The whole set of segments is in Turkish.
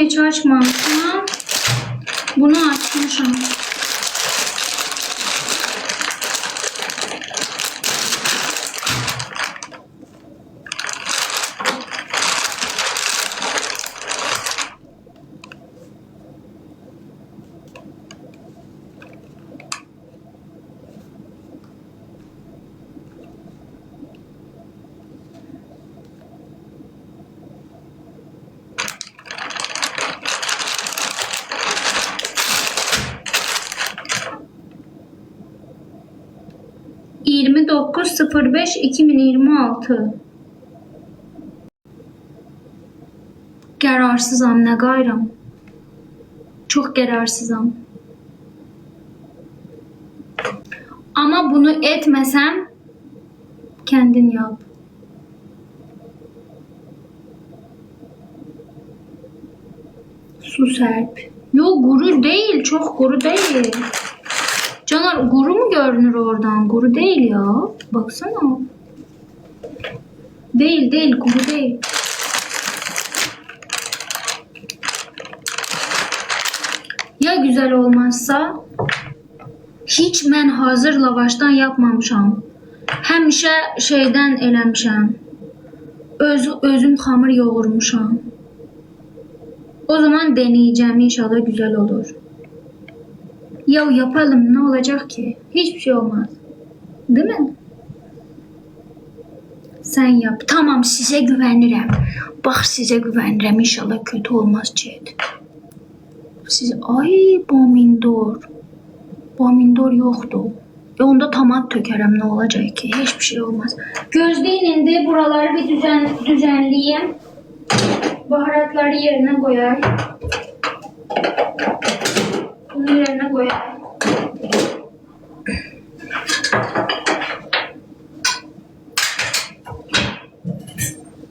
hiç açmamışım. Bunu açmışım. 29.05.2026 Qərarsızam, nə qayıram? Çox qərarsızam. Amma bunu etməsəm kəndin yap. Su serp. Yo gurur değil. Çok guru değil. Caner gurur görünür oradan? Guru değil ya. Baksana. Değil değil guru değil. Ya güzel olmazsa? Hiç mən hazır lavaşdan yapmamışam. Həmişə şeydən eləmişəm. Öz özüm xamır yoğurmuşam. O zaman deneyeceğim inşallah güzel olur. Ya yapalım ne olacak ki? Hiçbir şey olmaz. Değil mi? Sen yap. Tamam size güvenirim. Bak size güvenirim. İnşallah kötü olmaz Ced. Siz ay bomindor. Pomidor yoktu. E onda tomat tökerem ne olacak ki? Hiçbir şey olmaz. Gözleyin indi buraları bir düzen, düzenleyeyim. Baharatları yerine koyayım. Bunu yerine koyayım.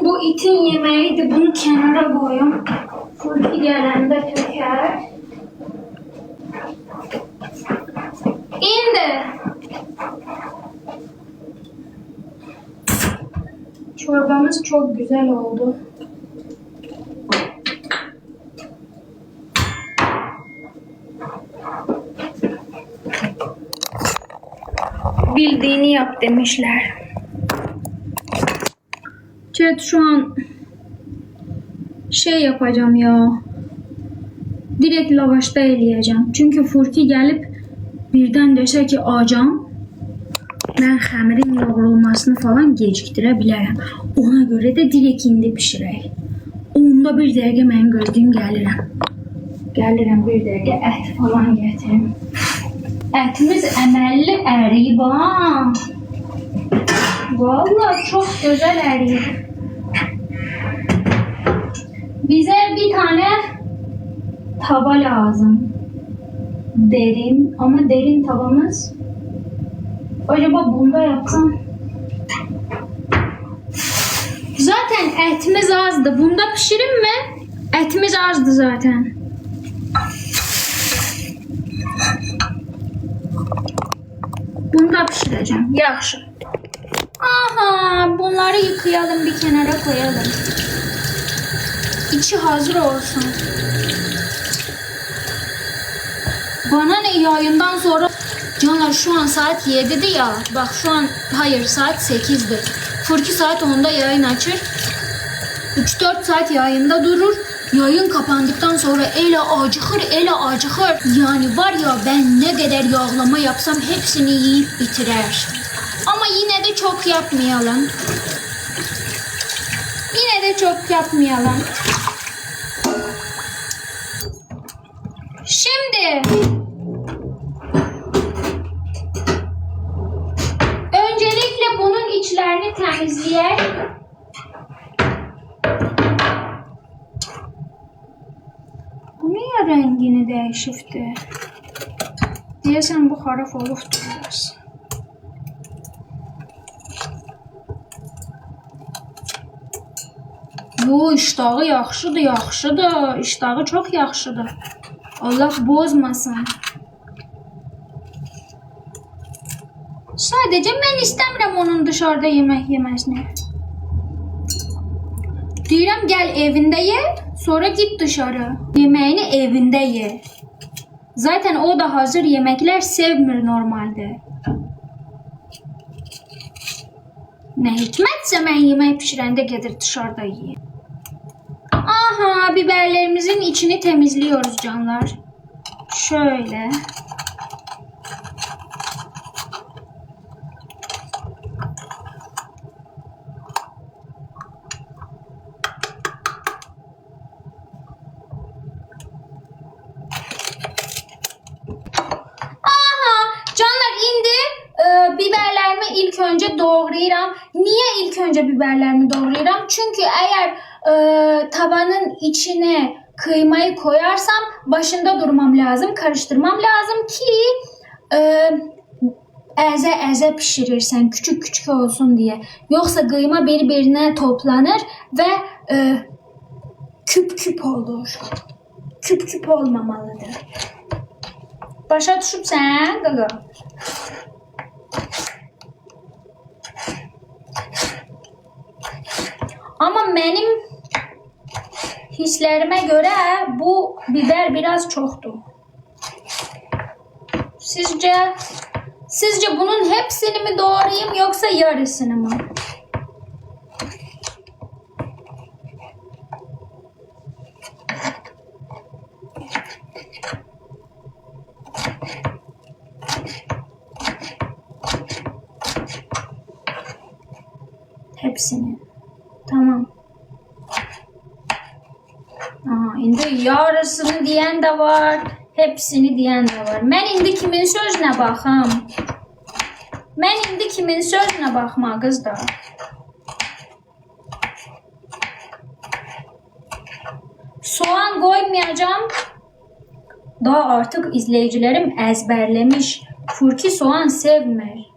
Bu itin yemeğiydi. Bunu kenara koyayım. Fırki gelende töker. İndi. Çorbamız çok güzel oldu. Bildiğini yap demişler. Chat şu an şey yapacağım ya. Direkt lavaşta eləyəcəm. Çünkü Furki gelip birdən desə ki, acam, mən xəmirin yoğrulmasını falan gecikdirə bilərəm. Ona görə də direkt indi bişirək. Onda bir dəqiqə mən gördüyüm gəlirəm. Gəlirəm bir dəqiqə ət falan gətirim. Ətimiz əməlli əriyib ha. Vallahi çok güzel əriyib. Bize bir tane tava lazım. Derin ama derin tavamız. Acaba bunda yapsam? Zaten etimiz azdı. Bunda pişirim mi? Etimiz azdı zaten. Bunda pişireceğim. Yaxşı. Aha, bunları yıkayalım bir kenara koyalım. İçi hazır olsun. Bana ne yayından sonra Canlar şu an saat 7'di ya. Bak şu an hayır saat 8'di. Fırki saat 10'da yayın açır. 3-4 saat yayında durur. Yayın kapandıktan sonra ele acıkır, ele acıkır. Yani var ya ben ne kadar yağlama yapsam hepsini yiyip bitirer. Ama yine de çok yapmayalım. Yine de çok yapmayalım. Değişifti? Diyesen bu haraf olubdu biraz. Yo, iştahı yaxşıdır, yaxşıdır. İştahı çox yaxşıdır. Allah bozmasın. Sadece ben istəmirəm onun dışarıda yemək yeməsini. Deyirəm gəl evində ye, Sonra git dışarı. Yemeğini evinde ye. Zaten o da hazır yemekler sevmir normalde. Ne hikmetse ben yemek pişirende gelir dışarıda yiyeyim. Aha biberlerimizin içini temizliyoruz canlar. Şöyle. Aha canlar indi. Ee, biberlerimi ilk önce doğrayıram. Niye ilk önce biberlerimi doğrayıram? Çünkü eğer e, tavanın içine kıymayı koyarsam başında durmam lazım, karıştırmam lazım ki e, eze eze pişirirsen küçük küçük olsun diye. Yoksa kıyma birbirine toplanır ve e, küp küp olur. Küp küp olmamalıdır. Başa düşübsən, qaqa? Ama benim hislerime göre bu biber biraz çoktu. Sizce sizce bunun hepsini mi doğrayayım yoksa yarısını mı? Hepsini. Tamam. Aha, indi yarısını diyen de var. Hepsini diyen de var. Ben indi kimin sözüne baxam? Ben indi kimin sözüne baxma qızlar? Soğan koymayacağım. Daha artık izleyicilerim ezberlemiş. Furki soğan sevmir.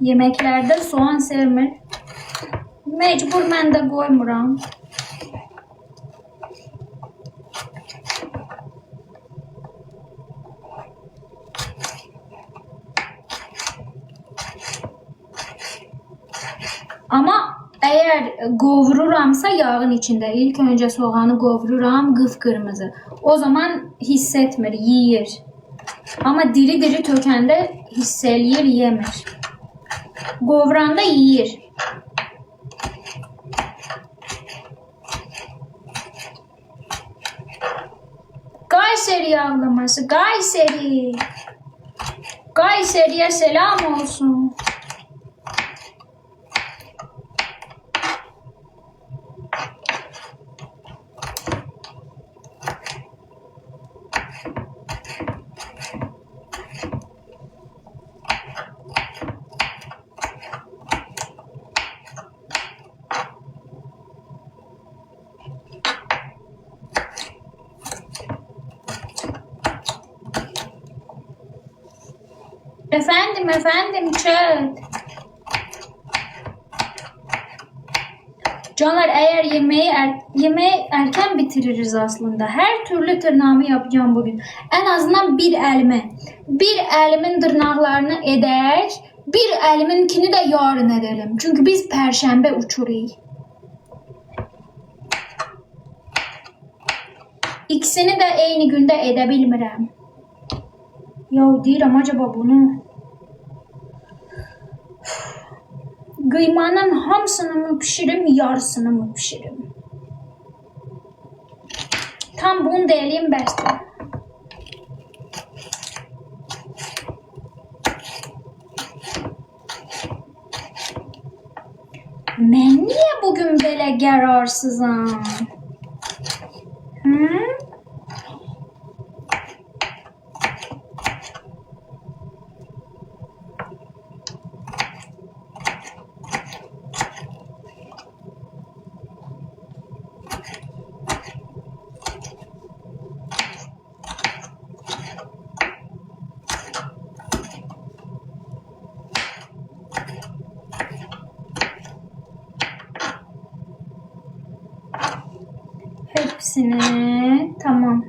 Yemeklerde soğan sevmir. Mecbur mən də qoymuram. Ama eğer qovururamsa yağın içinde ilk önce soğanı qovururam qıpqırmızı. O zaman hissetmir, yiyir. Ama diri diri tökəndə hiss yemir. Qovuranda yiyir. Kayseri yağlaması, Kayseri. Kayseri'ye selam olsun. Efendim efendim chat. Canlar eğer yemeği er, yemeği erken bitiririz aslında. Her türlü tırnağımı yapacağım bugün. En azından bir elime. Bir elimin tırnaklarını edək. Bir eliminkini de yarın edelim. Çünkü biz perşembe uçuruyuz. İkisini de eyni günde edə bilmirəm. Ya deyirəm acaba bunu Kıymanın hamısını mı pişirim, yarısını mı pişirim? Tam bunu da eləyim bəsdir. Mən niyə bugün belə qərarsızam? Hı tamam.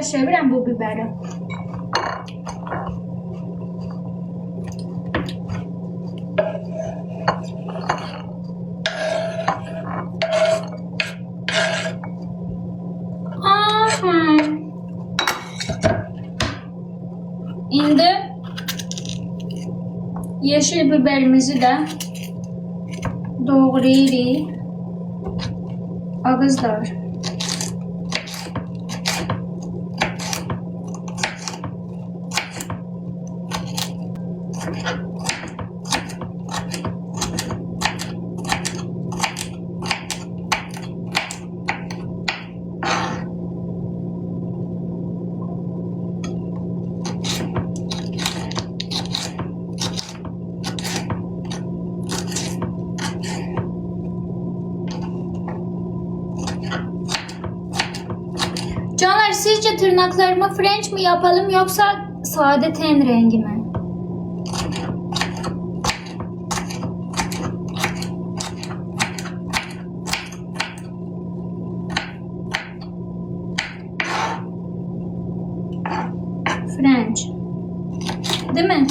Sevirəm bu biberi. İndi yeşil biberimizi də doğrayırıq. Ağızlar. Canlar sizce tırnaklarımı French mi yapalım yoksa sade ten rengi mi? French. Değil mi?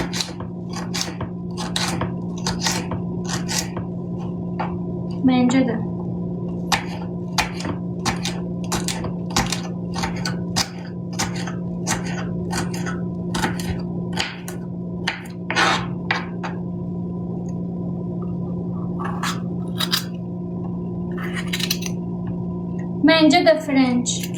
Bence de. Bence de French.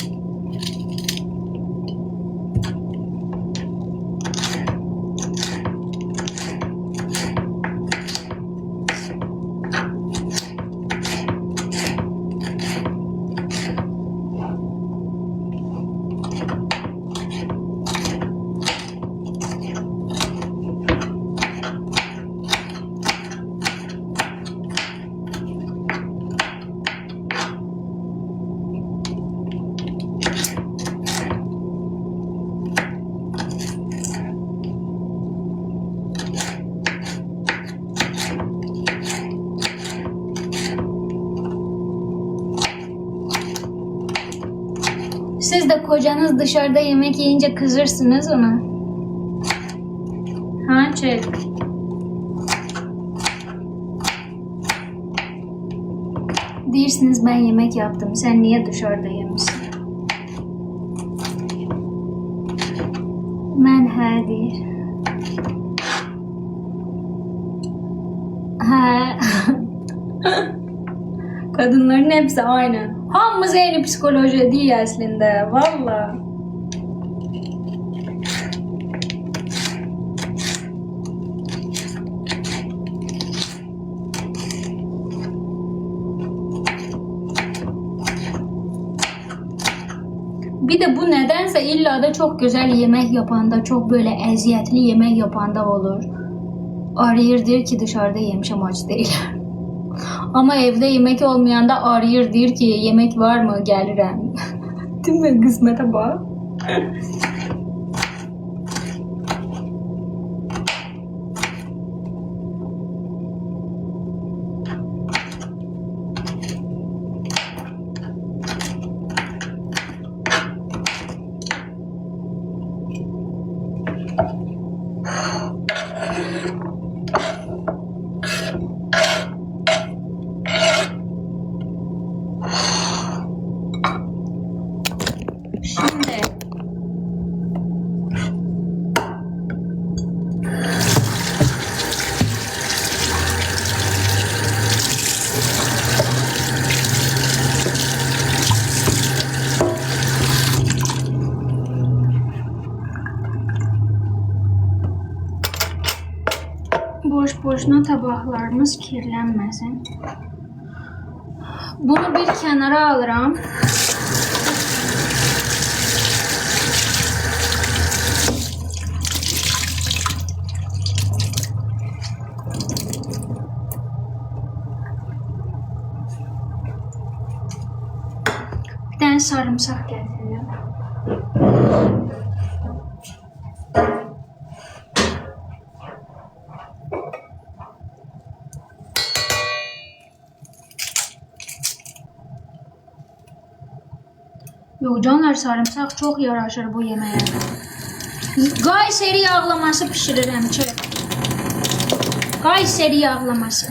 Siz de kocanız dışarıda yemek yiyince kızırsınız ona. Ha çek. Dersiniz ben yemek yaptım. Sen niye dışarıda yemişsin? Ben he deyir. He. Kadınların hepsi aynı. Hamımız eyni psikoloji değil aslında. Valla. Bir de bu nedense illa da çok güzel yemek yapanda, çok böyle eziyetli yemek yapanda olur. Arayır der ki dışarıda yemişim aç değil. Ama evde yemek olmayanda arayır der ki yemek var mı gelirim. Değil mi kısmete bak. boş boşuna tabaklarımız kirlenmesin. Bunu bir kenara alıram. Bir tane sarımsak getirdim. Yok canlar sarımsak çok yaraşır bu yemeğe. Kayseri yağlaması pişiririm ki. Kayseri yağlaması.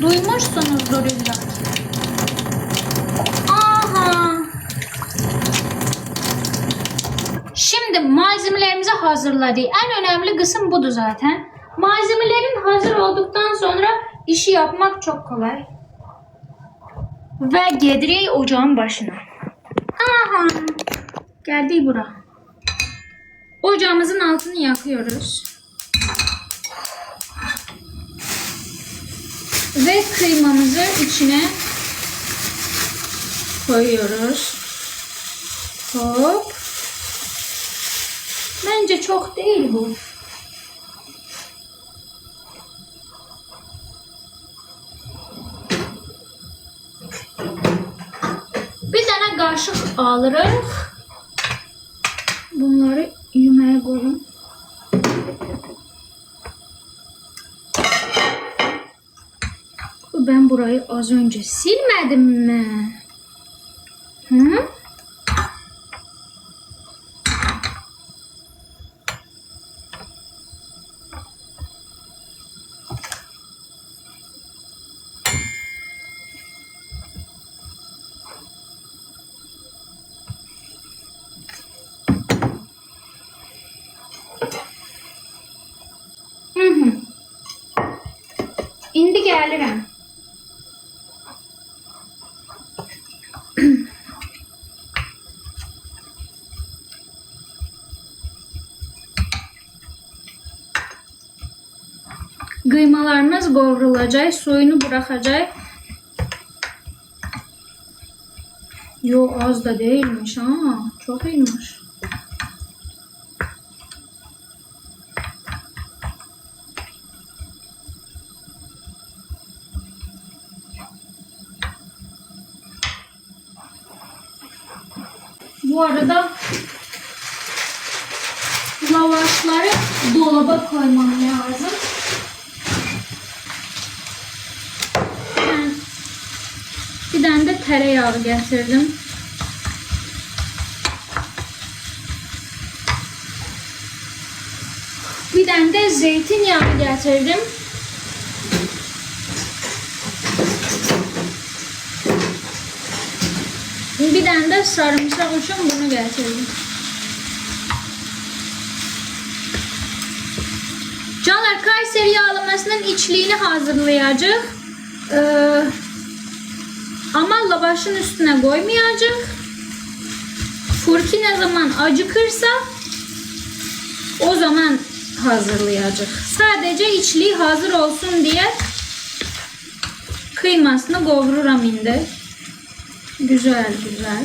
Duymuşsunuzdur illa. Aha. Şimdi malzemelerimizi hazırladık. En önemli kısım budur zaten. Malzemelerin hazır olduktan sonra işi yapmak çok kolay. Ve gedireyi ocağın başına. Aha. Geldi bura. Ocağımızın altını yakıyoruz. Ve kıymamızı içine koyuyoruz. Hop. Bence çok değil bu. Alırız. Bunları yemeğe koyun. Ben burayı az önce silmedim mi? Gelirim. Kıymalarımız qovrulacaq, suyunu bırakacak. Yo az da değilmiş ha. Çok iyiymiş. Bu arada lavaşları dolaba koymam lazım. Bir tane de tereyağı getirdim. Bir tane de zeytinyağı getirdim. Bir tane de sarımsak için bunu getirdim. Canlar Kayseri yağlamasının içliğini hazırlayacak. Ee, ama lavaşın üstüne koymayacak. Furki ne zaman acıkırsa o zaman hazırlayacak. Sadece içliği hazır olsun diye kıymasını kavururam indi. Güzel güzel.